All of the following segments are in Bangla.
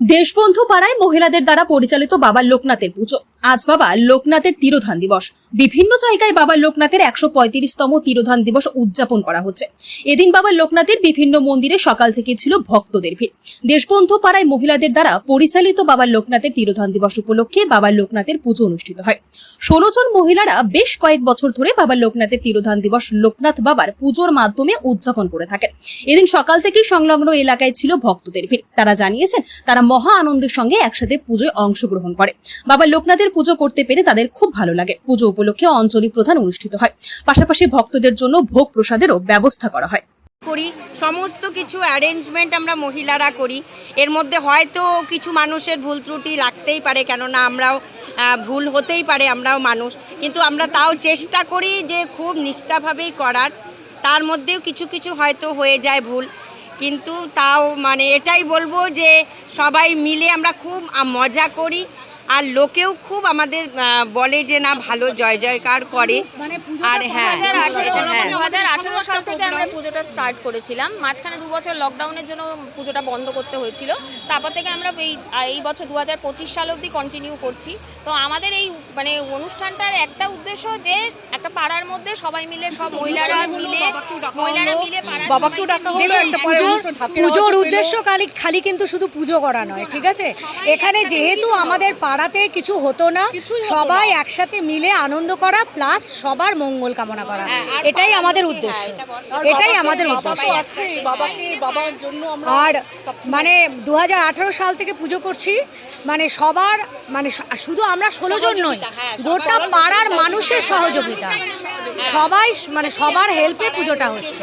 দেশবন্ধু পাড়ায় মহিলাদের দ্বারা পরিচালিত বাবা লোকনাথের পুজো। আজ বাবা লোকনাথের তিরোধান দিবস। বিভিন্ন জায়গায় বাবা লোকনাথের একশো পঁয়ত্রিশতম তিরোধান দিবস উদযাপন করা হচ্ছে। এদিন বাবা লোকনাথের বিভিন্ন মন্দিরে সকাল থেকে ছিল ভক্তদের ভিড়। দেশবন্ধু পাড়ায় মহিলাদের দ্বারা পরিচালিত বাবা লোকনাথের তিরোধান দিবস উপলক্ষে বাবা লোকনাথের পুজো অনুষ্ঠিত হয়। ষোলো জন মহিলারা বেশ কয়েক বছর ধরে বাবা লোকনাথের তিরোধান দিবস লোকনাথ বাবার পুজোর মাধ্যমে উদযাপন করে থাকেন এদিন সকাল থেকেই সংলগ্ন এলাকায় ছিল ভক্তদের ভিড়। তারা জানিয়েছেন, তারা মহা আনন্দের সঙ্গে একসাথে পুজোয় অংশগ্রহণ করে। বাবা লোকনাথের পুজো করতে পেরে তাদের খুব ভালো লাগে। পুজো উপলক্ষে অঞ্চলি প্রধান অনুষ্ঠিত হয়। পাশাপাশি ভক্তদের জন্য ভোগ প্রসাদেরও ব্যবস্থা করা হয়। করি, সমস্ত কিছু অ্যারেঞ্জমেন্ট আমরা মহিলারা করি। এর মধ্যে হয়তো কিছু মানুষের ভুল ত্রুটি লাগতেই পারে, কেননা আমরাও ভুল হতেই পারে, আমরাও মানুষ। কিন্তু আমরা তাও চেষ্টা করি যে খুব নিষ্ঠাভাবেই করার। তার মধ্যেও কিছু কিছু হয়তো হয়ে যায় ভুল। কিন্তু তাও মানে এটাই বলব যে সবাই মিলে আমরা খুব মজা করি। আর লোকেও খুব আমাদের বলে যে না ভালো জয় জয়কার করে। মানে আর হ্যাঁ হ্যাঁ। দু হাজার আঠেরো সাল থেকে আমরা পুজোটা স্টার্ট করেছিলাম। মাঝখানে দু বছর লকডাউনের জন্য পুজোটা বন্ধ করতে হয়েছিল। তারপর থেকে আমরা এই এই বছর দু হাজার পঁচিশ সাল অবধি কন্টিনিউ করছি। তো আমাদের এই মানে অনুষ্ঠানটার একটা উদ্দেশ্য যে একটা পাড়ার মধ্যে সবাই মিলে সব মহিলারা মিলে মহিলারা মিলে পুজোর উদ্দেশ্য খালি খালি কিন্তু শুধু পুজো করা নয় ঠিক আছে? এখানে যেহেতু আমাদের পাড়াতে কিছু হতো না। সবাই একসাথে মিলে আনন্দ করা প্লাস সবার মঙ্গল কামনা করা। এটাই আমাদের উদ্দেশ্য। এটাই আমাদের উদ্দেশ্য। তো আছেই, বাবাকে বাবার জন্য আমরা আর মানে দু হাজার আঠারো সাল থেকে পুজো করছি। মানে সবার মানে শুধু আমরা ষোলো জন নই গোটা পাড়ার মানুষের সহযোগিতা। সবাই মানে সবার হেল্পে পুজোটা হচ্ছে।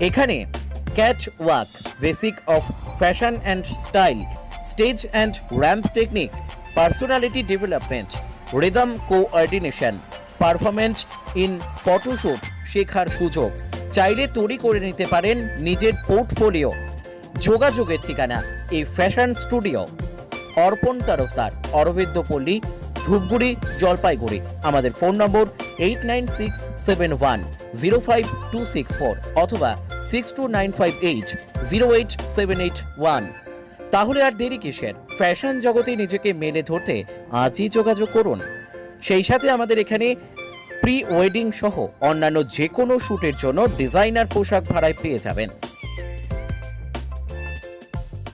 এখানে catwalk, basic of fashion and style, stage and ramp technique, personality development, rhythm coordination performance in photoshoot শেখার সুযোগ। চাইলে তৈরি করে নিতে পারেন নিজের পোর্টফোলিও। যোগাযোগের ঠিকানা এই ফ্যাশন স্টুডিও। অর্পণ তরফদার, অরবিন্দ পল্লী, ধূপগুড়ি, জলপাইগুড়ি। আমাদের phone number eight nine six seven one zero five two six four অথবা six two nine five eight zero eight seven eight one তাহলে আর দেরি কিসের? ফ্যাশন জগতে নিজেকে মেলে ধরতে আজই যোগাযোগ করুন। সেই সাথে আমাদের এখানে প্রি ওয়েডিং সহ অন্যান্য যে কোনো শ্যুটের জন্য ডিজাইনার পোশাক ভাড়ায় পেয়ে যাবেন।